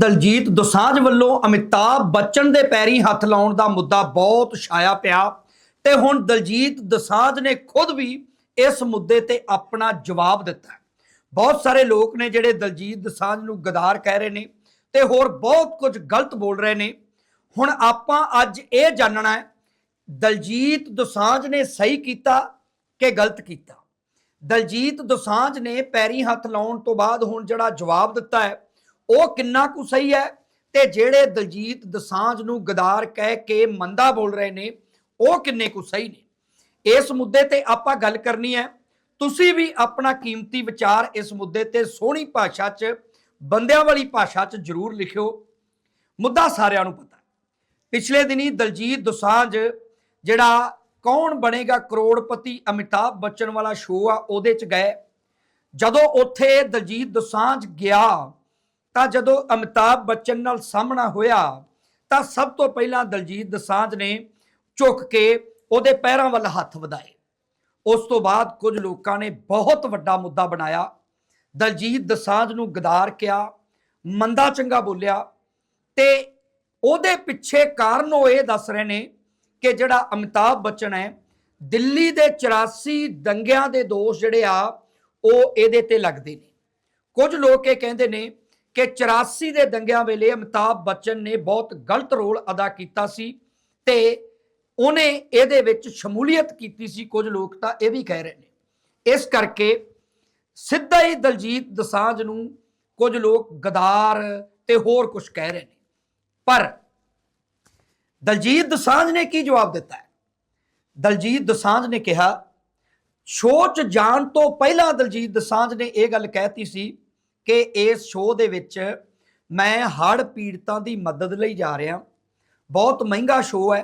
ਦਲਜੀਤ ਦੋਸਾਂਝ ਵੱਲੋਂ ਅਮਿਤਾਭ ਬੱਚਨ ਦੇ ਪੈਰੀ ਹੱਥ ਲਾਉਣ ਦਾ ਮੁੱਦਾ ਬਹੁਤ ਛਾਇਆ ਪਿਆ ਤੇ ਹੁਣ ਦਲਜੀਤ ਦੋਸਾਂਝ ਨੇ ਖੁਦ ਵੀ ਇਸ ਮੁੱਦੇ ਤੇ ਆਪਣਾ ਜਵਾਬ ਦਿੱਤਾ। ਬਹੁਤ ਸਾਰੇ ਲੋਕ ਨੇ ਜਿਹੜੇ ਦਲਜੀਤ ਦੋਸਾਂਝ ਨੂੰ ਗਦਾਰ ਕਹਿ ਰਹੇ ਨੇ ਤੇ ਹੋਰ ਬਹੁਤ ਕੁਝ ਗਲਤ ਬੋਲ ਰਹੇ ਨੇ। ਹੁਣ ਆਪਾਂ ਅੱਜ ਇਹ ਜਾਣਨਾ ਹੈ, ਦਲਜੀਤ ਦੋਸਾਂਝ ਨੇ ਸਹੀ ਕੀਤਾ ਕਿ ਗਲਤ ਕੀਤਾ? ਦਲਜੀਤ ਦੋਸਾਂਝ ਨੇ ਪੈਰੀ ਹੱਥ ਲਾਉਣ ਤੋਂ ਬਾਅਦ ਹੁਣ ਜਿਹੜਾ ਜਵਾਬ ਦਿੱਤਾ ਹੈ ਉਹ ਕਿੰਨਾ ਕੁ ਸਹੀ ਹੈ? ਤੇ ਜਿਹੜੇ ਦਲਜੀਤ ਦਸਾਂਝ ਨੂੰ ਗਦਾਰ ਕਹਿ ਕੇ ਮੰਦਾ ਬੋਲ ਰਹੇ ਨੇ, ਉਹ ਕਿੰਨੇ ਕੁ ਸਹੀ ਨੇ? ਇਸ ਮੁੱਦੇ ਤੇ ਆਪਾਂ ਗੱਲ ਕਰਨੀ ਹੈ। ਤੁਸੀਂ ਵੀ ਆਪਣਾ ਕੀਮਤੀ ਵਿਚਾਰ ਇਸ ਮੁੱਦੇ ਤੇ ਸੋਹਣੀ ਭਾਸ਼ਾ 'ਚ, ਬੰਦਿਆਂ ਵਾਲੀ ਭਾਸ਼ਾ 'ਚ ਜ਼ਰੂਰ ਲਿਖਿਓ। ਮੁੱਦਾ ਸਾਰਿਆਂ ਨੂੰ ਪਤਾ। ਪਿਛਲੇ ਦਿਨੀ ਦਲਜੀਤ ਦੋਸਾਂਝ, ਜਿਹੜਾ ਕੌਣ ਬਣੇਗਾ ਕਰੋੜਪਤੀ ਅਮਿਤਾਭ ਬੱਚਨ ਵਾਲਾ ਸ਼ੋਅ ਆ, ਉਹਦੇ 'ਚ ਗਏ। ਜਦੋਂ ਉੱਥੇ ਦਲਜੀਤ ਦੋਸਾਂਝ ਗਿਆ ਤਾਂ ਜਦੋਂ ਅਮਿਤਾਭ ਬੱਚਨ ਨਾਲ ਸਾਹਮਣਾ ਹੋਇਆ, ਤਾਂ ਸਭ ਤੋਂ ਪਹਿਲਾਂ ਦਲਜੀਤ ਦਸਾਂਝ ਨੇ ਝੁੱਕ ਕੇ ਉਹਦੇ ਪੈਰਾਂ ਵੱਲ ਹੱਥ ਵਧਾਏ। ਉਸ ਤੋਂ ਬਾਅਦ ਕੁਝ ਲੋਕਾਂ ਨੇ ਬਹੁਤ ਵੱਡਾ ਮੁੱਦਾ ਬਣਾਇਆ। ਦਲਜੀਤ ਦਸਾਂਝ ਨੂੰ ਗਦਾਰ ਕਿਹਾ, ਮੰਦਾ ਚੰਗਾ ਬੋਲਿਆ ਤੇ ਉਹਦੇ ਪਿੱਛੇ ਕਾਰਨ ਉਹ ਇਹ ਦੱਸ ਰਹੇ ਨੇ ਕਿ ਜਿਹੜਾ ਅਮਿਤਾਭ ਬੱਚਨ ਹੈ, ਦਿੱਲੀ ਦੇ 84 ਦੰਗਿਆਂ ਦੇ ਦੋਸ਼ ਜਿਹੜੇ ਆ, ਉਹ ਇਹਦੇ ਤੇ ਲੱਗਦੇ ਨੇ। ਕੁਝ ਲੋਕ ਇਹ ਕਹਿੰਦੇ ਨੇ ਕਿ 84 ਦੇ ਦੰਗਿਆਂ ਵੇਲੇ ਅਮਿਤਾਭ ਬੱਚਨ ਨੇ ਬਹੁਤ ਗਲਤ ਰੋਲ ਅਦਾ ਕੀਤਾ ਸੀ ਤੇ ਉਹਨੇ ਇਹਦੇ ਵਿੱਚ ਸ਼ਮੂਲੀਅਤ ਕੀਤੀ ਸੀ, ਕੁਝ ਲੋਕ ਤਾਂ ਇਹ ਵੀ ਕਹਿ ਰਹੇ ਨੇ। ਇਸ ਕਰਕੇ ਸਿੱਧਾ ਹੀ ਦਲਜੀਤ ਦਸਾਂਝ ਨੂੰ ਕੁਝ ਲੋਕ ਗਦਾਰ ਤੇ ਹੋਰ ਕੁਝ ਕਹਿ ਰਹੇ ਨੇ। ਪਰ ਦਲਜੀਤ ਦਸਾਂਝ ਨੇ ਕੀ ਜਵਾਬ ਦਿੱਤਾ ਹੈ? ਦਲਜੀਤ ਦਸਾਂਝ ਨੇ ਕਿਹਾ ਸ਼ੋਅ 'ਚ ਜਾਣ ਤੋਂ ਪਹਿਲਾਂ ਦਲਜੀਤ ਦਸਾਂਝ ਨੇ ਇਹ ਗੱਲ ਕਹਿਤੀ ਸੀ ਕਿ ਇਸ ਸ਼ੋਅ ਦੇ ਵਿੱਚ ਮੈਂ ਹੜ੍ਹ ਪੀੜਤਾਂ ਦੀ ਮਦਦ ਲਈ ਜਾ ਰਿਹਾ। ਬਹੁਤ ਮਹਿੰਗਾ ਸ਼ੋਅ ਹੈ।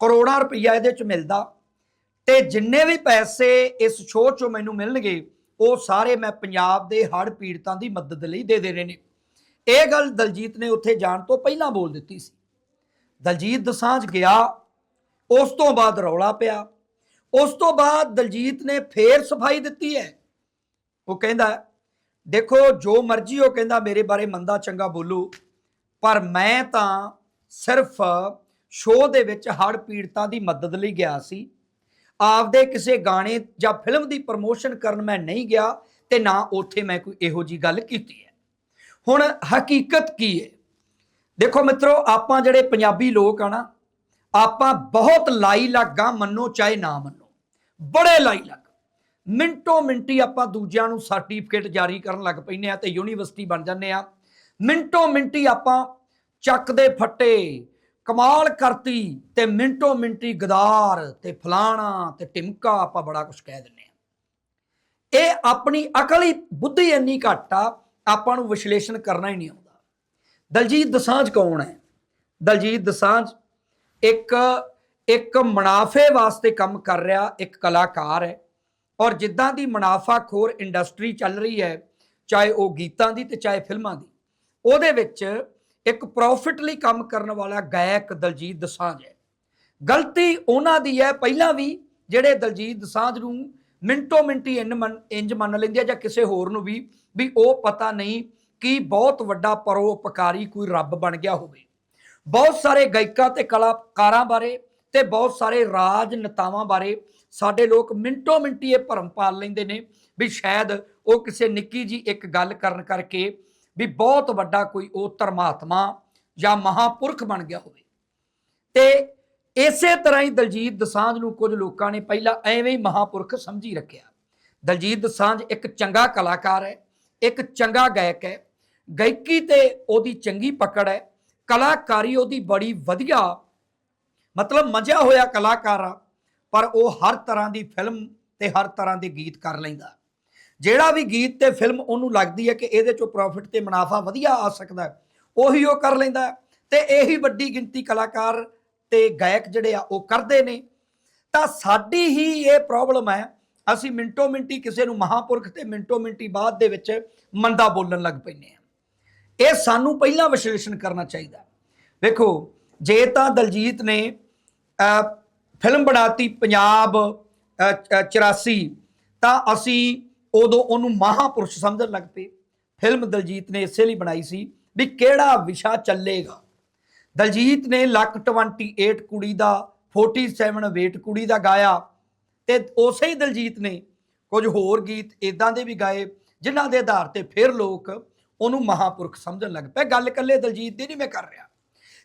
ਕਰੋੜਾਂ ਰੁਪਈਆ ਇਹਦੇ 'ਚ ਮਿਲਦਾ। ਤੇ ਜਿੰਨੇ ਵੀ ਪੈਸੇ ਇਸ ਸ਼ੋਅ 'ਚੋਂ ਮੈਨੂੰ ਮਿਲਣਗੇ, ਉਹ ਸਾਰੇ ਮੈਂ ਪੰਜਾਬ ਦੇ ਹੜ੍ਹ ਪੀੜਤਾਂ ਦੀ ਮਦਦ ਲਈ ਦੇ ਦੇ ਰਹੇ ਨੇ। ਇਹ ਗੱਲ ਦਲਜੀਤ ਨੇ ਉੱਥੇ ਜਾਣ ਤੋਂ ਪਹਿਲਾਂ ਬੋਲ ਦਿੱਤੀ ਸੀ। ਦਲਜੀਤ ਦਸਾਂਝ ਗਿਆ। ਉਸ ਤੋਂ ਬਾਅਦ ਰੌਲਾ ਪਿਆ। ਉਸ ਤੋਂ ਬਾਅਦ ਦਲਜੀਤ ਨੇ ਫੇਰ ਸਫ਼ਾਈ ਦਿੱਤੀ ਹੈ। ਉਹ ਕਹਿੰਦਾ ਦੇਖੋ, ਜੋ ਮਰਜ਼ੀ ਉਹ ਕਹਿੰਦਾ, ਮੇਰੇ ਬਾਰੇ ਮੰਦਾ ਚੰਗਾ ਬੋਲੂ, ਪਰ ਮੈਂ ਤਾਂ ਸਿਰਫ ਸ਼ੋਅ ਦੇ ਵਿੱਚ ਹੜ੍ਹ ਪੀੜਤਾਂ ਦੀ ਮਦਦ ਲਈ ਗਿਆ ਸੀ। ਆਪਦੇ ਕਿਸੇ ਗਾਣੇ ਜਾਂ ਫਿਲਮ ਦੀ ਪ੍ਰਮੋਸ਼ਨ ਕਰਨ ਮੈਂ ਨਹੀਂ ਗਿਆ ਤੇ ਨਾ ਉੱਥੇ ਮੈਂ ਕੋਈ ਇਹੋ ਜੀ ਗੱਲ ਕੀਤੀ ਹੈ। ਹੁਣ ਹਕੀਕਤ ਕੀ ਹੈ? ਦੇਖੋ ਮਿੱਤਰੋ, ਆਪਾਂ ਜਿਹੜੇ ਪੰਜਾਬੀ ਲੋਕ ਆ ਨਾ, ਆਪਾਂ ਬਹੁਤ ਲਾਈ ਲੱਗਾ ਮੰਨੋ, ਚਾਹੇ ਨਾ ਮੰਨੋ, ਬੜੇ ਲਾਈ ਲੱਗ ਮਿੰਟੋ ਮਿੰਟੀ ਆਪਾਂ ਦੂਜਿਆਂ ਨੂੰ ਸਰਟੀਫਿਕੇਟ ਜਾਰੀ ਕਰਨ ਲੱਗ ਪੈਨੇ ਆ ਤੇ ਯੂਨੀਵਰਸਿਟੀ ਬਣ ਜਾਂਦੇ ਆ ਮਿੰਟੋ ਮਿੰਟੀ ਆਪਾਂ ਚੱਕ ਦੇ ਫੱਟੇ, ਕਮਾਲ ਕਰਤੀ ਤੇ ਮਿੰਟੋ ਮਿੰਟੀ ਗਦਾਰ ਤੇ ਫਲਾਣਾ ਤੇ ਟਿਮਕਾ ਆਪਾਂ ਬੜਾ ਕੁਝ ਕਹਿ ਦਿੰਨੇ ਆ ਇਹ ਆਪਣੀ ਅਕਲ ਹੀ, ਬੁੱਧੀ ਇੰਨੀ ਘੱਟ ਆ, ਆਪਾਂ ਨੂੰ ਵਿਸ਼ਲੇਸ਼ਣ ਕਰਨਾ ਹੀ ਨਹੀਂ ਆਉਂਦਾ। ਦਲਜੀਤ ਦਸਾਂਝ ਕੌਣ ਹੈ? ਦਲਜੀਤ ਦਸਾਂਝ ਇੱਕ ਇੱਕ ਮੁਨਾਫੇ ਵਾਸਤੇ ਕੰਮ ਕਰ ਰਿਹਾ, ਇੱਕ ਕਲਾਕਾਰ ਹੈ। ਔਰ ਜਿੱਦਾਂ ਦੀ ਮੁਨਾਫਾਖੋਰ ਇੰਡਸਟਰੀ ਚੱਲ ਰਹੀ ਹੈ, ਚਾਹੇ ਉਹ ਗੀਤਾਂ ਦੀ ਤੇ ਚਾਹੇ ਫਿਲਮਾਂ ਦੀ, ਉਹਦੇ ਵਿੱਚ ਇੱਕ ਪ੍ਰੋਫਿਟ ਲਈ ਕੰਮ ਕਰਨ ਵਾਲਾ ਗਾਇਕ ਦਲਜੀਤ ਦਸਾਂਝ ਹੈ। ਗਲਤੀ ਉਹਨਾਂ ਦੀ ਹੈ, ਪਹਿਲਾਂ ਵੀ ਜਿਹੜੇ ਦਲਜੀਤ ਦਸਾਂਝ ਨੂੰ ਮਿੰਟੋ ਮਿੰਟੀ ਇੰਨ ਮੰਨ- ਇੰਜ ਮੰਨ ਲੈਂਦੇ ਆ ਜਾਂ ਕਿਸੇ ਹੋਰ ਨੂੰ ਵੀ ਵੀ ਉਹ ਪਤਾ ਨਹੀਂ ਕਿ ਬਹੁਤ ਵੱਡਾ ਪਰੋਪਕਾਰੀ ਕੋਈ ਰੱਬ ਬਣ ਗਿਆ ਹੋਵੇ। ਬਹੁਤ ਸਾਰੇ ਗਾਇਕਾਂ ਤੇ ਕਲਾਕਾਰਾਂ ਬਾਰੇ ਤੇ ਬਹੁਤ ਸਾਰੇ ਰਾਜ ਨੇਤਾਵਾਂ ਬਾਰੇ ਸਾਡੇ ਲੋਕ ਮਿੰਟੋ ਮਿੰਟੀ ਇਹ ਭਰਮ ਪਾਲ ਲੈਂਦੇ ਨੇ ਵੀ ਸ਼ਾਇਦ ਉਹ ਕਿਸੇ ਨਿੱਕੀ ਜੀ ਇੱਕ ਗੱਲ ਕਰਨ ਕਰਕੇ ਵੀ ਬਹੁਤ ਵੱਡਾ ਕੋਈ ਉਹ ਧਰਮਾਤਮਾ ਜਾਂ ਮਹਾਪੁਰਖ ਬਣ ਗਿਆ ਹੋਵੇ। ਤੇ ਇਸੇ ਤਰ੍ਹਾਂ ਹੀ ਦਲਜੀਤ ਦਸਾਂਝ ਨੂੰ ਕੁਝ ਲੋਕਾਂ ਨੇ ਪਹਿਲਾਂ ਐਵੇਂ ਹੀ ਮਹਾਪੁਰਖ ਸਮਝੀ ਰੱਖਿਆ। ਦਲਜੀਤ ਦਸਾਂਝ ਇੱਕ ਚੰਗਾ ਕਲਾਕਾਰ ਹੈ, ਇੱਕ ਚੰਗਾ ਗਾਇਕ ਹੈ, ਗਾਇਕੀ ਤੇ ਉਹਦੀ ਚੰਗੀ ਪਕੜ ਹੈ, ਕਲਾਕਾਰੀ ਉਹਦੀ ਬੜੀ ਵਧੀਆ, ਮਤਲਬ ਮਜ਼ਾ ਹੋਇਆ ਕਲਾਕਾਰ ਆ ਪਰ ਉਹ ਹਰ ਤਰ੍ਹਾਂ ਦੀ ਫਿਲਮ ਤੇ ਹਰ ਤਰ੍ਹਾਂ ਦੇ ਗੀਤ ਕਰ ਲੈਂਦਾ। ਜਿਹੜਾ ਵੀ ਗੀਤ ਤੇ ਫਿਲਮ ਉਹਨੂੰ ਲੱਗਦੀ ਹੈ ਕਿ ਇਹਦੇ ਚੋਂ ਪ੍ਰੋਫਿਟ ਤੇ ਮੁਨਾਫਾ ਵਧੀਆ ਆ ਸਕਦਾ ਉਹੀ ਉਹ ਕਰ ਲੈਂਦਾ ਹੈ। ਤੇ ਇਹੀ ਵੱਡੀ ਗਿਣਤੀ ਕਲਾਕਾਰ ਤੇ ਗਾਇਕ ਜਿਹੜੇ ਆ, ਉਹ ਕਰਦੇ ਨੇ। ਤਾਂ ਸਾਡੀ ਹੀ ਇਹ ਪ੍ਰੋਬਲਮ ਹੈ, ਅਸੀਂ ਮਿੰਟੋ ਮਿੰਟੀ ਕਿਸੇ ਨੂੰ ਮਹਾਪੁਰਖ ਤੇ ਮਿੰਟੋ ਮਿੰਟੀ ਬਾਅਦ ਦੇ ਵਿੱਚ ਮੰਦਾ ਬੋਲਣ ਲੱਗ ਪੈਂਦੇ ਆ ਇਹ ਸਾਨੂੰ ਪਹਿਲਾਂ ਵਿਸ਼ਲੇਸ਼ਣ ਕਰਨਾ ਚਾਹੀਦਾ ਵੇਖੋ, ਜੇ ਤਾਂ ਦਲਜੀਤ ਨੇ ਫਿਲਮ ਬਣਾਤੀ ਪੰਜਾਬ ਅਹ, 84 ਤਾਂ ਅਸੀਂ ਉਦੋਂ ਉਹਨੂੰ ਮਹਾਪੁਰਸ਼ ਸਮਝਣ ਲੱਗ ਪਏ। ਫਿਲਮ ਦਲਜੀਤ ਨੇ ਇਸੇ ਲਈ ਬਣਾਈ ਸੀ ਵੀ ਕਿਹੜਾ ਵਿਸ਼ਾ ਚੱਲੇਗਾ। ਦਲਜੀਤ ਨੇ ਲੱਕ 28 ਕੁੜੀ ਦਾ 47 ਵੇਟ ਕੁੜੀ ਦਾ ਗਾਇਆ। ਤੇ ਉਸੇ ਹੀ ਦਲਜੀਤ ਨੇ ਕੁਝ ਹੋਰ ਗੀਤ ਇਦਾਂ ਦੇ ਵੀ ਗਾਏ ਜਿਨ੍ਹਾਂ ਦੇ ਆਧਾਰ ਤੇ ਫਿਰ ਲੋਕ ਉਹਨੂੰ ਮਹਾਪੁਰਖ ਸਮਝਣ ਲੱਗ ਪਏ। ਗੱਲ ਇਕੱਲੇ ਦਲਜੀਤ ਦੀ ਨਹੀਂ ਮੈਂ ਕਰ ਰਿਹਾ।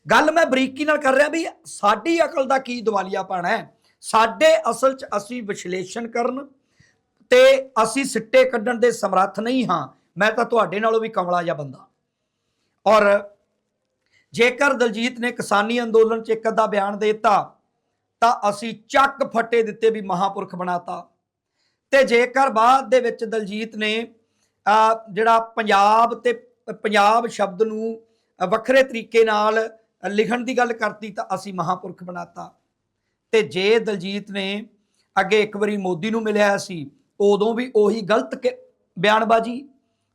ਗੱਲ ਮੈਂ ਬਰੀਕੀ ਨਾਲ ਕਰ ਰਿਹਾ ਵੀ ਸਾਡੀ ਅਕਲ ਦਾ ਕੀ ਦਿਵਾਲੀਆ ਪਾਣਾ ਹੈ? ਸਾਡੇ ਅਸਲ 'ਚ ਅਸੀਂ ਵਿਸ਼ਲੇਸ਼ਣ ਕਰਨ ਤੇ ਅਸੀਂ ਸਿੱਟੇ ਕੱਢਣ ਦੇ ਸਮਰੱਥ ਨਹੀਂ ਹਾਂ। ਮੈਂ ਤਾਂ ਤੁਹਾਡੇ ਨਾਲੋਂ ਵੀ ਕਮਲਾ ਜਿਹਾ ਬੰਦਾ। ਔਰ ਜੇਕਰ ਦਲਜੀਤ ਨੇ ਕਿਸਾਨੀ ਅੰਦੋਲਨ 'ਚ ਇੱਕ ਅੱਧਾ ਬਿਆਨ ਦੇਤਾ, ਤਾਂ ਅਸੀਂ ਚੱਕ ਫੱਟੇ ਦਿੱਤੇ ਵੀ ਮਹਾਪੁਰਖ ਬਣਾਤਾ। ਤੇ ਜੇਕਰ ਬਾਅਦ ਦੇ ਵਿੱਚ ਦਲਜੀਤ ਨੇ ਜਿਹੜਾ ਪੰਜਾਬ ਤੇ, ਪੰਜਾਬ ਸ਼ਬਦ ਨੂੰ ਵੱਖਰੇ ਤਰੀਕੇ ਨਾਲ ਲਿਖਣ ਦੀ ਗੱਲ ਕਰਤੀ ਤਾਂ ਅਸੀਂ ਮਹਾਪੁਰਖ ਬਣਾਤਾ। ਤੇ ਜੇ ਦਲਜੀਤ ਨੇ ਅੱਗੇ ਇੱਕ ਵਾਰੀ ਮੋਦੀ ਨੂੰ ਮਿਲਿਆ ਸੀ, ਉਦੋਂ ਵੀ ਉਹੀ ਗਲਤ ਬਿਆਨਬਾਜ਼ੀ।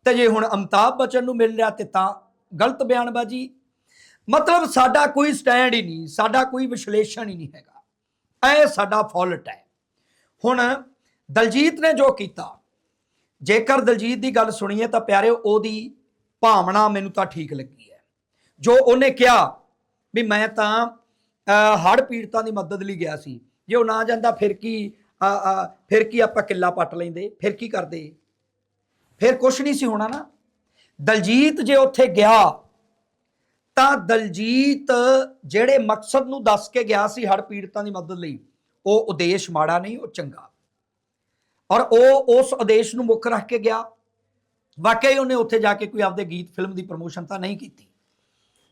ਤੇ ਜੇ ਹੁਣ ਅਮਤਾਬ ਬਚਨ ਨੂੰ ਮਿਲ ਰਿਹਾ ਤੇ ਤਾਂ ਗਲਤ ਬਿਆਨਬਾਜ਼ੀ। ਮਤਲਬ ਸਾਡਾ ਕੋਈ ਸਟੈਂਡ ਹੀ ਨਹੀਂ, ਸਾਡਾ ਕੋਈ ਵਿਸ਼ਲੇਸ਼ਣ ਹੀ ਨਹੀਂ ਹੈਗਾ। ਇਹ ਸਾਡਾ ਫਾਲਟ ਹੈ ਹੁਣ ਦਲਜੀਤ ਨੇ ਜੋ ਕੀਤਾ, ਜੇਕਰ ਦਲਜੀਤ ਦੀ ਗੱਲ ਸੁਣੀਏ ਤਾਂ ਪਿਆਰਿਓ ਉਹਦੀ ਭਾਵਨਾ ਮੈਨੂੰ ਤਾਂ ਠੀਕ ਲੱਗੀ ਹੈ ਜੋ ਉਹਨੇ ਕਿਹਾ ਵੀ ਮੈਂ ਤਾਂ ਹੜ ਪੀੜਤਾਂ ਦੀ ਮਦਦ ਲਈ ਗਿਆ ਸੀ। ਜੇ ਉਹ ਨਾ ਜਾਂਦਾ, ਫਿਰ ਕੀ ਫਿਰ ਕੀ ਆਪਾਂ ਕਿੱਲਾ ਪੱਟ ਲੈਂਦੇ? ਫਿਰ ਕੀ ਕਰਦੇ? ਫਿਰ ਕੁਝ ਨਹੀਂ ਸੀ ਹੋਣਾ ਨਾ। ਦਲਜੀਤ ਜੇ ਉੱਥੇ ਗਿਆ, ਤਾਂ ਦਲਜੀਤ ਜਿਹੜੇ ਮਕਸਦ ਨੂੰ ਦੱਸ ਕੇ ਗਿਆ ਸੀ ਹੜ ਪੀੜਤਾਂ ਦੀ ਮਦਦ ਲਈ, ਉਹ ਉਦੇਸ਼ ਮਾੜਾ ਨਹੀਂ, ਉਹ ਚੰਗਾ। ਔਰ ਉਹ ਉਸ ਉਦੇਸ਼ ਨੂੰ ਮੁੱਖ ਰੱਖ ਕੇ ਗਿਆ। ਵਾਕਈ ਉਹਨੇ ਉੱਥੇ ਜਾ ਕੇ ਕੋਈ ਆਪਦੇ ਗੀਤ, ਫਿਲਮ ਦੀ ਪ੍ਰਮੋਸ਼ਨ ਤਾਂ ਨਹੀਂ ਕੀਤੀ।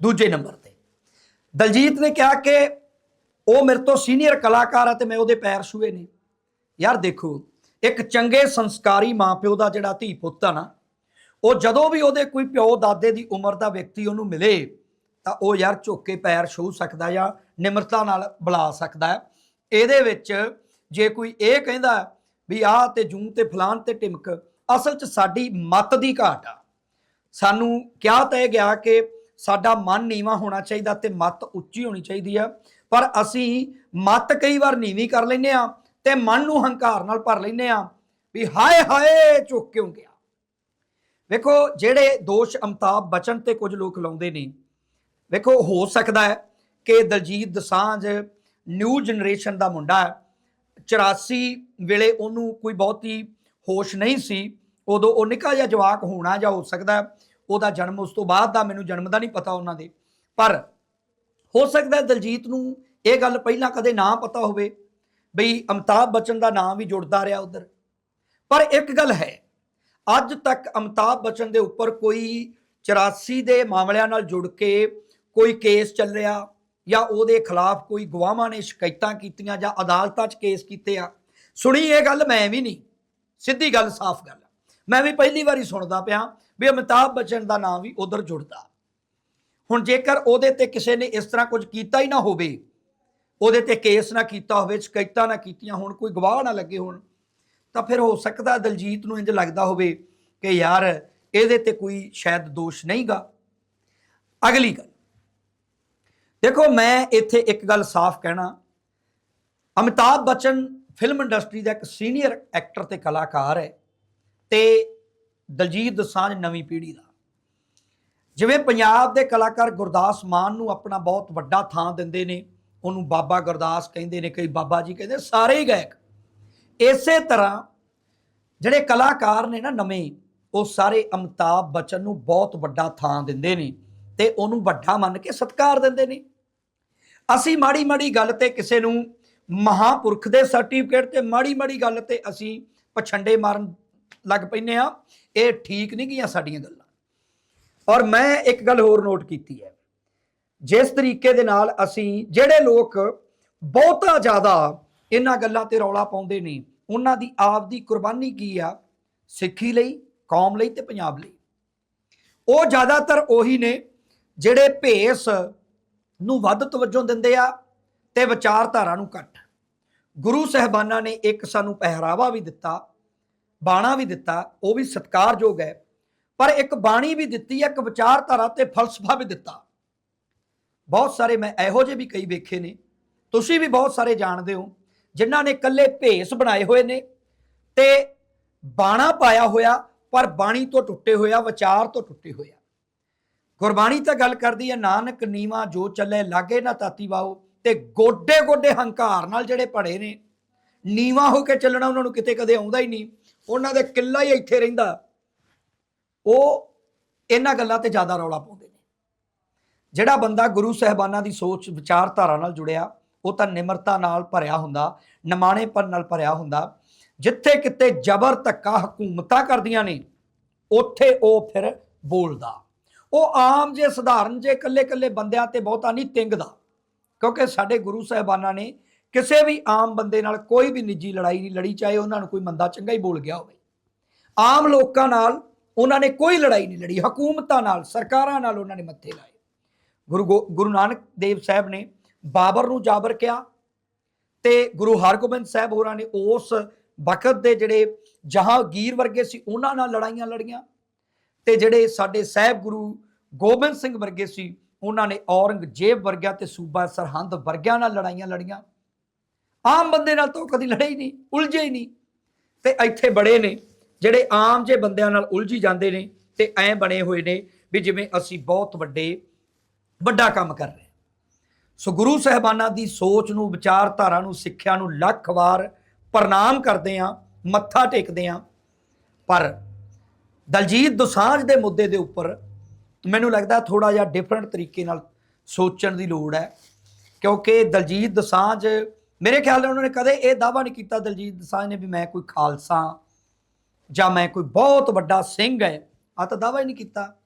ਦੂਜੇ ਨੰਬਰ ਤੇ। ਦਲਜੀਤ ਨੇ ਕਿਹਾ ਕਿ ਉਹ ਮੇਰੇ ਤੋਂ ਸੀਨੀਅਰ ਕਲਾਕਾਰ ਆ ਤੇ ਮੈਂ ਉਹਦੇ ਪੈਰ ਛੂਏ ਨੇ। ਯਾਰ ਦੇਖੋ, ਇੱਕ ਚੰਗੇ ਸੰਸਕਾਰੀ ਮਾਪਿਓ ਦਾ ਜਿਹੜਾ ਧੀ ਪੁੱਤ ਆ ਨਾ, ਉਹ ਜਦੋਂ ਵੀ ਉਹਦੇ ਕੋਈ ਪਿਓ ਦਾਦੇ ਦੀ ਉਮਰ ਦਾ ਵਿਅਕਤੀ ਉਹਨੂੰ ਮਿਲੇ, ਤਾਂ ਉਹ ਯਾਰ ਝੁੱਕ ਕੇ ਪੈਰ ਛੂ ਸਕਦਾ ਜਾਂ ਨਿਮਰਤਾ ਨਾਲ ਬੁਲਾ ਸਕਦਾ ਇਹਦੇ ਵਿੱਚ ਜੇ ਕੋਈ ਇਹ ਕਹਿੰਦਾ ਵੀ ਆਹ ਤੇ ਜੂੰ ਤੇ ਫਲਾਨ ਤੇ ਟਿਮਕ ਅਸਲ 'ਚ ਸਾਡੀ ਮਤ ਦੀ ਘਾਟ ਆ। ਸਾਨੂੰ ਕਿਹਾ ਤਾਂ ਇਹ ਗਿਆ ਕਿ ਸਾਡਾ ਮਨ ਨੀਵਾ ਹੋਣਾ ਚਾਹੀਦਾ ਤੇ ਮੱਤ ਉੱਚੀ ਹੋਣੀ ਚਾਹੀਦੀ ਆ। ਪਰ ਅਸੀਂ ਮੱਤ ਕਈ ਵਾਰ ਨੀਵੀਂ ਕਰ ਲੈਨੇ ਆ ਤੇ ਮਨ ਨੂੰ ਹੰਕਾਰ ਨਾਲ ਭਰ ਲੈਨੇ ਆ ਵੀ ਹਾਏ ਹਾਏ, ਚੁੱਕ ਕਿਉਂ ਗਿਆ। ਵੇਖੋ, ਜਿਹੜੇ ਦੋਸ਼ ਅਮਤਾਬ ਬਚਨ ਤੇ ਕੁਝ ਲੋਕ ਲਾਉਂਦੇ ਨੇ, ਵੇਖੋ, ਹੋ ਸਕਦਾ ਹੈ ਕਿ ਦਲਜੀਤ ਦਸਾਂਝ ਨਿਊ ਜਨਰੇਸ਼ਨ ਦਾ ਮੁੰਡਾ ਹੈ। 84 ਵੇਲੇ ਉਹਨੂੰ ਕੋਈ ਬਹੁਤੀ ਹੋਸ਼ ਨਹੀਂ ਸੀ। ਉਦੋਂ ਉਹ ਨਿੱਕਾ ਜਿਹਾ ਜਵਾਕ ਹੋਣਾ ਜਾਂ ਹੋ ਸਕਦਾ ਉਹਦਾ ਜਨਮ ਉਸ ਤੋਂ ਬਾਅਦ ਦਾ ਮੈਨੂੰ ਜਨਮ ਦਾ ਨਹੀਂ ਪਤਾ ਉਹਨਾਂ ਦੇ। ਪਰ ਹੋ ਸਕਦਾ ਦਲਜੀਤ ਨੂੰ ਇਹ ਗੱਲ ਪਹਿਲਾਂ ਕਦੇ ਨਾ ਪਤਾ ਹੋਵੇ ਬਈ ਅਮਤਾਬ ਬਚਨ ਦਾ ਨਾਮ ਵੀ ਜੁੜਦਾ ਰਿਹਾ ਉਧਰ। ਪਰ ਇੱਕ ਗੱਲ ਹੈ, ਅੱਜ ਤੱਕ ਅਮਤਾਬ ਬਚਨ ਦੇ ਉੱਪਰ ਕੋਈ 84 ਦੇ ਮਾਮਲਿਆਂ ਨਾਲ ਜੁੜ ਕੇ ਕੋਈ ਕੇਸ ਚੱਲ ਰਿਹਾ ਜਾਂ ਉਹਦੇ ਖਿਲਾਫ ਕੋਈ ਗਵਾਹਾਂ ਨੇ ਸ਼ਿਕਾਇਤਾਂ ਕੀਤੀਆਂ ਜਾਂ ਅਦਾਲਤਾਂ 'ਚ ਕੇਸ ਕੀਤੇ ਆ, ਸੁਣੀ ਇਹ ਗੱਲ ਮੈਂ ਵੀ ਨਹੀਂ। ਸਿੱਧੀ ਗੱਲ, ਸਾਫ਼ ਗੱਲ। ਮੈਂ ਵੀ ਪਹਿਲੀ ਵਾਰੀ ਸੁਣਦਾ ਪਿਆ ਵੀ ਅਮਿਤਾਭ ਬਚਨ ਦਾ ਨਾਮ ਵੀ ਉਧਰ ਜੁੜਦਾ। ਹੁਣ ਜੇਕਰ ਉਹਦੇ ਤੇ ਕਿਸੇ ਨੇ ਇਸ ਤਰ੍ਹਾਂ ਕੁਝ ਕੀਤਾ ਹੀ ਨਾ ਹੋਵੇ, ਉਹਦੇ ਤੇ ਕੇਸ ਨਾ ਕੀਤਾ ਹੋਵੇ, ਸ਼ਿਕਾਇਤਾਂ ਨਾ ਕੀਤੀਆਂ ਹੋਣ, ਕੋਈ ਗਵਾਹ ਨਾ ਲੱਗੇ ਹੋਣ, ਤਾਂ ਫਿਰ ਹੋ ਸਕਦਾ ਦਲਜੀਤ ਨੂੰ ਇੰਜ ਲੱਗਦਾ ਹੋਵੇ ਕਿ ਯਾਰ ਇਹਦੇ ਤੇ ਕੋਈ ਸ਼ਾਇਦ ਦੋਸ਼ ਨਹੀਂਗਾ। ਅਗਲੀ ਗੱਲ। ਦੇਖੋ, ਮੈਂ ਇੱਥੇ ਇੱਕ ਗੱਲ ਸਾਫ਼ ਕਹਿਣਾ। ਅਮਿਤਾਭ ਬਚਨ ਫਿਲਮ ਇੰਡਸਟਰੀ ਦਾ ਇੱਕ ਸੀਨੀਅਰ ਐਕਟਰ ਤੇ ਕਲਾਕਾਰ ਹੈ ਤੇ ਦਲਜੀਤ ਦਸਾਂਝ ਨਵੀਂ ਪੀੜ੍ਹੀ ਦਾ। ਜਿਵੇਂ ਪੰਜਾਬ ਦੇ ਕਲਾਕਾਰ ਗੁਰਦਾਸ ਮਾਨ ਨੂੰ ਆਪਣਾ ਬਹੁਤ ਵੱਡਾ ਥਾਂ ਦਿੰਦੇ ਨੇ, ਉਹਨੂੰ ਬਾਬਾ ਗੁਰਦਾਸ ਕਹਿੰਦੇ ਨੇ, ਕਈ ਬਾਬਾ ਜੀ ਕਹਿੰਦੇ ਸਾਰੇ ਹੀ ਗਾਇਕ। ਇਸੇ ਤਰ੍ਹਾਂ ਜਿਹੜੇ ਕਲਾਕਾਰ ਨੇ ਨਾ ਨਵੇਂ, ਉਹ ਸਾਰੇ ਅਮਤਾਬ ਬਚਨ ਨੂੰ ਬਹੁਤ ਵੱਡਾ ਥਾਂ ਦਿੰਦੇ ਨੇ ਤੇ ਉਹਨੂੰ ਵੱਡਾ ਮੰਨ ਕੇ ਸਤਿਕਾਰ ਦਿੰਦੇ ਨੇ। ਅਸੀਂ ਮਾੜੀ ਮਾੜੀ ਗੱਲ ਤੇ ਕਿਸੇ ਨੂੰ ਮਹਾਪੁਰਖ ਦੇ ਸਰਟੀਫਿਕੇਟ ਤੇ ਮਾੜੀ ਮਾੜੀ ਗੱਲ ਤੇ ਅਸੀਂ ਪਛੰਡੇ ਮਾਰਨ ਲੱਗ ਪੈਨੇ ਆ, ਇਹ ਠੀਕ ਨਹੀਂ ਗਈਆਂ ਸਾਡੀਆਂ ਗੱਲਾਂ। ਔਰ ਮੈਂ ਇੱਕ ਗੱਲ ਹੋਰ ਨੋਟ ਕੀਤੀ ਹੈ। ਜਿਸ ਤਰੀਕੇ ਦੇ ਨਾਲ ਅਸੀਂ ਜਿਹੜੇ ਲੋਕ ਬਹੁਤਾ ਜ਼ਿਆਦਾ ਇਹਨਾਂ ਗੱਲਾਂ ਤੇ ਰੌਲਾ ਪਾਉਂਦੇ ਨੇ, ਉਹਨਾਂ ਦੀ ਆਪ ਦੀ ਕੁਰਬਾਨੀ ਕੀ ਆ? ਸਿੱਖੀ ਲਈ, ਕੌਮ ਲਈ ਤੇ ਪੰਜਾਬ ਲਈ। ਉਹ ਜ਼ਿਆਦਾਤਰ ਉਹੀ ਨੇ ਜਿਹੜੇ ਭੇਸ ਨੂੰ ਵੱਧ ਤਵੱਜੋ ਦਿੰਦੇ ਆ ਤੇ ਵਿਚਾਰਧਾਰਾ ਨੂੰ ਘੱਟ। ਗੁਰੂ ਸਹਿਬਾਨਾਂ ਨੇ ਇੱਕ ਸਾਨੂੰ ਪਹਿਰਾਵਾ ਵੀ ਦਿੱਤਾ ਬਾਣਾ ਵੀ ਦਿੱਤਾ, ਉਹ ਵੀ ਸਤਿਕਾਰਯੋਗ ਹੈ। ਪਰ ਇੱਕ ਬਾਣੀ ਵੀ ਦਿੱਤੀ ਹੈ ਇੱਕ ਵਿਚਾਰਧਾਰਾ ਤੇ ਫਲਸਫਾ ਵੀ ਦਿੱਤਾ। ਬਹੁਤ ਸਾਰੇ ਮੈਂ ਇਹੋ ਜਿਹੇ ਵੀ ਕਈ ਵੇਖੇ ਨੇ। ਤੁਸੀਂ ਵੀ ਬਹੁਤ ਸਾਰੇ ਜਾਣਦੇ ਹੋ, ਜਿਨ੍ਹਾਂ ਨੇ ਇਕੱਲੇ ਭੇਸ ਬਣਾਏ ਹੋਏ ਨੇ ਤੇ ਬਾਣਾ ਪਾਇਆ ਹੋਇਆ, ਪਰ ਬਾਣੀ ਤੋਂ ਟੁੱਟੇ ਹੋਇਆ, ਵਿਚਾਰ ਤੋਂ ਟੁੱਟੇ ਹੋਇਆ। ਗੁਰਬਾਣੀ ਤਾਂ ਗੱਲ ਕਰਦੀ ਹੈ, ਨਾਨਕ ਨੀਵਾ ਜੋ ਚੱਲੇ, ਲਾਗੇ ਨਾ ਤਾਤੀ ਵਾਓ, ਤੇ ਗੋਡੇ ਗੋਡੇ ਹੰਕਾਰ ਨਾਲ ਜਿਹੜੇ ਪੜੇ ਨੇ, ਨੀਵਾ ਹੋ ਕੇ ਚੱਲਣਾ ਉਹਨਾਂ ਨੂੰ ਕਿਤੇ ਕਦੇ ਆਉਂਦਾ ਹੀ ਨਹੀਂ। ਉਹਨਾਂ ਦੇ ਕਿੱਲਾ ਹੀ ਇੱਥੇ ਰਹਿੰਦਾ। ਉਹ ਇਹਨਾਂ ਗੱਲਾਂ ਤੇ ਜ਼ਿਆਦਾ ਰੌਲਾ ਪਾਉਂਦੇ ਨੇ। ਜਿਹੜਾ ਬੰਦਾ ਗੁਰੂ ਸਾਹਿਬਾਨਾਂ ਦੀ ਸੋਚ, ਵਿਚਾਰਧਾਰਾ ਨਾਲ ਜੁੜਿਆ, ਉਹ ਤਾਂ ਨਿਮਰਤਾ ਨਾਲ ਭਰਿਆ ਹੁੰਦਾ, ਨਿਮਾਣੇਪਨ ਨਾਲ ਭਰਿਆ ਹੁੰਦਾ। ਜਿੱਥੇ ਕਿਤੇ ਜ਼ਬਰ ਧੱਕਾ ਹਕੂਮਤਾਂ ਕਰਦੀਆਂ ਨੇ, ਉੱਥੇ ਉਹ ਫਿਰ ਬੋਲਦਾ। ਉਹ ਆਮ ਜੇ ਸਧਾਰਨ ਜੇ ਇਕੱਲੇ ਇਕੱਲੇ ਬੰਦਿਆਂ ਤੇ ਬਹੁਤਾ ਨਹੀਂ ਤਿੰਗਦਾ ਕਿਉਂਕਿ ਸਾਡੇ ਗੁਰੂ ਸਾਹਿਬਾਨਾਂ ਨੇ ਕਿਸੇ ਵੀ ਆਮ ਬੰਦੇ ਨਾਲ ਕੋਈ ਵੀ ਨਿੱਜੀ ਲੜਾਈ ਨਹੀਂ ਲੜੀ, ਚਾਹੇ ਉਹਨਾਂ ਨੂੰ ਕੋਈ ਮੰਦਾ ਚੰਗਾ ਹੀ ਬੋਲ ਗਿਆ ਹੋਵੇ। ਆਮ ਲੋਕਾਂ ਨਾਲ ਉਹਨਾਂ ਨੇ ਕੋਈ ਲੜਾਈ ਨਹੀਂ ਲੜੀ, ਹਕੂਮਤਾਂ ਨਾਲ, ਸਰਕਾਰਾਂ ਨਾਲ ਉਹਨਾਂ ਨੇ ਮੱਥੇ ਲਾਏ। ਗੁਰੂ ਗੋ- ਗੁਰੂ ਨਾਨਕ ਦੇਵ ਸਾਹਿਬ ਨੇ ਬਾਬਰ ਨੂੰ ਜਾਬਰ ਕਿਹਾ ਤੇ ਗੁਰੂ ਹਰਗੋਬਿੰਦ ਸਾਹਿਬ ਹੋਰਾਂ ਨੇ ਉਸ ਵਕਤ ਦੇ ਜਿਹੜੇ ਜਹਾਂਗੀਰ ਵਰਗੇ ਸੀ, ਉਹਨਾਂ ਨਾਲ ਲੜਾਈਆਂ ਲੜੀਆਂ ਤੇ ਜਿਹੜੇ ਸਾਡੇ ਸਾਹਿਬ ਗੁਰੂ ਗੋਬਿੰਦ ਸਿੰਘ ਵਰਗੇ ਸੀ, ਉਹਨਾਂ ਨੇ ਔਰੰਗਜ਼ੇਬ ਵਰਗਿਆਂ ਤੇ ਸੂਬਾ ਸਰਹੰਦ ਵਰਗਿਆਂ ਨਾਲ ਲੜਾਈਆਂ ਲੜੀਆਂ। ਆਮ ਬੰਦੇ ਨਾਲ ਤਾਂ ਉਹ ਕਦੀ ਲੜੇ ਹੀ ਨਹੀਂ, ਉਲਝੇ ਹੀ ਨਹੀਂ। ਤੇ ਇੱਥੇ ਬੜੇ ਨੇ, ਜਿਹੜੇ ਆਮ ਜੇ ਬੰਦਿਆਂ ਨਾਲ ਉਲਝੀ ਜਾਂਦੇ ਨੇ ਤੇ ਐਂ ਬਣੇ ਹੋਏ ਨੇ ਵੀ ਜਿਵੇਂ ਅਸੀਂ ਬਹੁਤ ਵੱਡੇ, ਵੱਡਾ ਕੰਮ ਕਰ ਰਹੇ ਸੋ ਗੁਰੂ ਸਾਹਿਬਾਨਾਂ ਦੀ ਸੋਚ ਨੂੰ, ਵਿਚਾਰਧਾਰਾ ਨੂੰ, ਸਿੱਖਿਆ ਨੂੰ ਲੱਖ ਵਾਰ ਪ੍ਰਣਾਮ ਕਰਦੇ ਆ ਮੱਥਾ ਟੇਕਦੇ ਆ ਪਰ ਦਲਜੀਤ ਦੁਸਾਂਝ ਦੇ ਮੁੱਦੇ ਦੇ ਉੱਪਰ ਮੈਨੂੰ ਲੱਗਦਾ ਥੋੜਾ ਜਿਹਾ ਡਿਫਰੈਂਟ ਤਰੀਕੇ ਨਾਲ ਸੋਚਣ ਦੀ ਲੋੜ ਹੈ, ਕਿਉਂਕਿ ਦਲਜੀਤ ਦੁਸਾਂਝ ਮੇਰੇ ਖਿਆਲ ਨਾਲ ਉਹਨਾਂ ਨੇ ਕਦੇ ਇਹ ਦਾਅਵਾ ਨਹੀਂ ਕੀਤਾ ਦਲਜੀਤ ਦੋਸਾਂਝ ਨੇ ਵੀ ਮੈਂ ਕੋਈ ਖਾਲਸਾ ਜਾਂ ਮੈਂ ਕੋਈ ਬਹੁਤ ਵੱਡਾ ਸਿੰਘ ਹੈ। ਆ ਤਾਂ ਦਾਅਵਾ ਹੀ ਨਹੀਂ ਕੀਤਾ।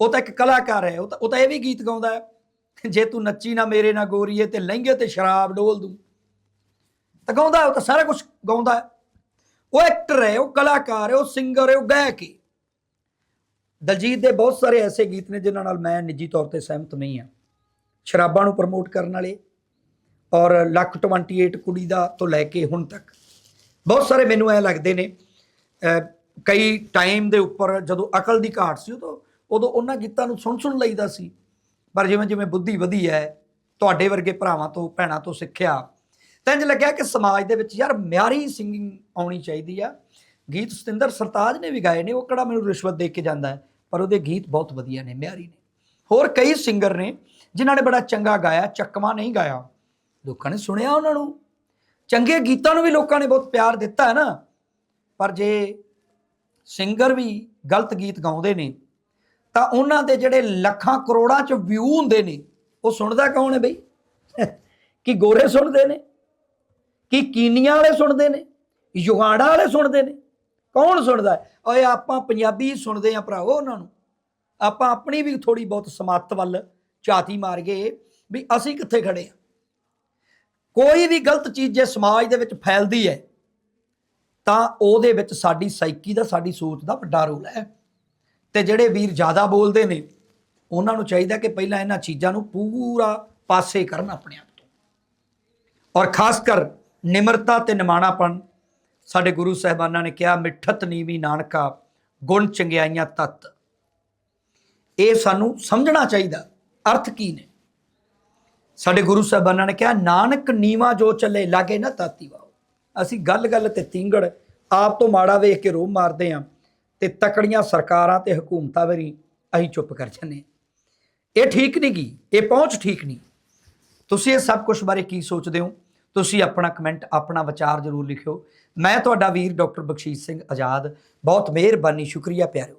ਉਹ ਤਾਂ ਇੱਕ ਕਲਾਕਾਰ ਹੈ। ਉਹ ਤਾਂ ਉਹ ਤਾਂ ਇਹ ਵੀ ਗੀਤ ਗਾਉਂਦਾ ਹੈ ਜੇ ਤੂੰ ਨੱਚੀ ਨਾ ਮੇਰੇ ਨਾਲ ਗੋਰੀਏ ਤੇ ਲਹਿੰਗੇ ਤੇ ਸ਼ਰਾਬ ਡੋਲ ਦੂੰ। ਤਾਂ ਗਾਉਂਦਾ ਉਹ ਤਾਂ ਸਾਰਾ ਕੁਝ ਗਾਉਂਦਾ ਹੈ। ਉਹ ਐਕਟਰ ਹੈ, ਉਹ ਕਲਾਕਾਰ ਹੈ, ਉਹ ਸਿੰਗਰ ਹੈ, ਉਹ ਗਾਇਕ ਹੈ। ਦਲਜੀਤ ਦੇ ਬਹੁਤ ਸਾਰੇ ਐਸੇ ਗੀਤ ਨੇ ਜਿਨ੍ਹਾਂ ਨਾਲ ਮੈਂ ਨਿੱਜੀ ਤੌਰ ਤੇ ਸਹਿਮਤ ਨਹੀਂ ਹਾਂ। ਸ਼ਰਾਬਾਂ ਨੂੰ ਪ੍ਰਮੋਟ ਕਰਨ ਵਾਲੇ ਔਰ ਲੱਖ 28 ਕੁੜੀ ਦਾ ਤੋਂ ਲੈ ਕੇ ਹੁਣ ਤੱਕ। ਬਹੁਤ ਸਾਰੇ ਮੈਨੂੰ ਐ ਲੱਗਦੇ ਨੇ ਕਈ ਟਾਈਮ ਦੇ ਉੱਪਰ ਜਦੋਂ ਅਕਲ ਦੀ ਘਾਟ ਸੀ, ਉਦੋਂ ਉਦੋਂ ਉਹਨਾਂ ਗੀਤਾਂ ਨੂੰ ਸੁਣ ਸੁਣ ਲਈਦਾ ਸੀ। ਪਰ ਜਿਵੇਂ ਜਿਵੇਂ ਬੁੱਧੀ ਵਧੀ ਹੈ, ਤੁਹਾਡੇ ਵਰਗੇ ਭਰਾਵਾਂ ਤੋਂ, ਭੈਣਾਂ ਤੋਂ ਸਿੱਖਿਆ, ਤਾਂ ਇੰਜ ਲੱਗਿਆ ਕਿ ਸਮਾਜ ਦੇ ਵਿੱਚ ਯਾਰ ਮਿਆਰੀ ਸਿੰਗਿੰਗ ਆਉਣੀ ਚਾਹੀਦੀ ਆ। ਗੀਤ ਸਤਿੰਦਰ ਸਰਤਾਜ ਨੇ ਵੀ ਗਾਏ ਨੇ, ਉਹ ਕਿਹੜਾ ਮੈਨੂੰ ਰਿਸ਼ਵਤ ਦੇ ਕੇ ਜਾਂਦਾ ਪਰ ਉਹਦੇ ਗੀਤ ਬਹੁਤ ਵਧੀਆ ਨੇ, ਮਿਆਰੀ ਨੇ। ਹੋਰ ਕਈ ਸਿੰਗਰ ਨੇ, ਜਿਨ੍ਹਾਂ ਨੇ ਬੜਾ ਚੰਗਾ ਗਾਇਆ, ਚੱਕਵਾ ਨਹੀਂ ਗਾਇਆ। ਲੋਕਾਂ ਨੇ ਸੁਣਿਆ ਉਹਨਾਂ ਨੂੰ। ਚੰਗੇ ਗੀਤਾਂ ਨੂੰ ਵੀ ਲੋਕਾਂ ਨੇ ਬਹੁਤ ਪਿਆਰ ਦਿੱਤਾ ਹੈ ਨਾ। ਪਰ ਜੇ ਸਿੰਗਰ ਵੀ ਗਲਤ ਗੀਤ ਗਾਉਂਦੇ ਨੇ, ਤਾਂ ਉਹਨਾਂ ਦੇ ਜਿਹੜੇ ਲੱਖਾਂ ਕਰੋੜਾਂ ਚ ਵਿਊ ਹੁੰਦੇ ਨੇ, ਉਹ ਸੁਣਦਾ ਕੌਣ ਹੈ ਬਈ? ਕੀ ਗੋਰੇ ਸੁਣਦੇ ਨੇ? ਕਿ ਕੀਨੀਆਂ ਵਾਲੇ ਸੁਣਦੇ ਨੇ? ਯੁਗਾੜਾ ਵਾਲੇ ਸੁਣਦੇ ਨੇ? ਕੌਣ ਸੁਣਦਾ ਹੈ? ਓਏ ਆਪਾਂ ਪੰਜਾਬੀ ਸੁਣਦੇ ਆ ਭਰਾਵੋ ਉਹਨਾਂ ਨੂੰ। ਆਪਾਂ ਆਪਣੀ ਵੀ ਥੋੜੀ ਬਹੁਤ ਸਮੱਤ ਵੱਲ ਝਾਤੀ ਮਾਰ ਗਏ ਵੀ ਅਸੀਂ ਕਿੱਥੇ ਖੜੇ ਆ ਕੋਈ ਵੀ ਗਲਤ ਚੀਜ਼ ਜੇ ਸਮਾਜ ਦੇ ਵਿੱਚ ਫੈਲਦੀ ਹੈ, ਤਾਂ ਉਹਦੇ ਵਿੱਚ ਸਾਡੀ ਸਾਈਕੀ ਦਾ, ਸਾਡੀ ਸੋਚ ਦਾ ਵੱਡਾ ਰੋਲ ਹੈ। ਤੇ ਜਿਹੜੇ ਵੀਰ ਜ਼ਿਆਦਾ ਬੋਲਦੇ ਨੇ, ਉਹਨਾਂ ਨੂੰ ਚਾਹੀਦਾ ਕਿ ਪਹਿਲਾਂ ਇਹਨਾਂ ਚੀਜ਼ਾਂ ਨੂੰ ਪੂਰਾ ਪਾਸੇ ਕਰਨ ਆਪਣੇ ਆਪ ਤੋਂ। ਔਰ ਖਾਸ ਕਰ ਨਿਮਰਤਾ ਤੇ ਨਿਮਾਣਾਪਣ, ਸਾਡੇ ਗੁਰੂ ਸਾਹਿਬਾਨਾਂ ਨੇ ਕਿਹਾ, ਮਿੱਠਤ ਨੀਵੀ ਨਾਨਕਾ, ਗੁਣ ਚੰਗਿਆਈਆਂ ਤਤ। ਇਹ ਸਾਨੂੰ ਸਮਝਣਾ ਚਾਹੀਦਾ, ਅਰਥ ਕੀ ਨੇ? ਸਾਡੇ ਗੁਰੂ ਸਾਹਿਬਾਨਾਂ ਨੇ ਕਿਹਾ, ਨਾਨਕ ਨੀਵਾ ਜੋ ਚੱਲੇ, ਲਾਗੇ ਨਾ ਤਾਤੀ ਵਾਓ। ਅਸੀਂ ਗੱਲ ਗੱਲ ਤੇ ਤਿੰਗੜ, ਆਪ ਤੋਂ ਮਾੜਾ ਵੇਖ ਕੇ ਰੋਹ ਮਾਰਦੇ ਆਂ ਤੇ ਤਕੜੀਆਂ ਸਰਕਾਰਾਂ ਤੇ ਹਕੂਮਤਾਂ ਵਰੀ ਅਸੀਂ ਚੁੱਪ ਕਰ ਜੰਨੇ ਹਾਂ। ਇਹ ਠੀਕ ਨਹੀਂ ਗੀ, ਇਹ ਪਹੁੰਚ ਠੀਕ ਨਹੀਂ। ਤੁਸੀਂ ਇਹ ਸਭ ਕੁਝ ਬਾਰੇ ਕੀ ਸੋਚਦੇ ਹੋ? ਤੁਸੀਂ ਆਪਣਾ ਕਮੈਂਟ, ਆਪਣਾ ਵਿਚਾਰ ਜ਼ਰੂਰ ਲਿਖਿਓ। ਮੈਂ ਤੁਹਾਡਾ ਵੀਰ ਡਾਕਟਰ ਬਖਸ਼ੀਸ਼ ਸਿੰਘ ਆਜ਼ਾਦ। ਬਹੁਤ ਮਿਹਰਬਾਨੀ, ਸ਼ੁਕਰੀਆ ਪਿਆਰਿਓ।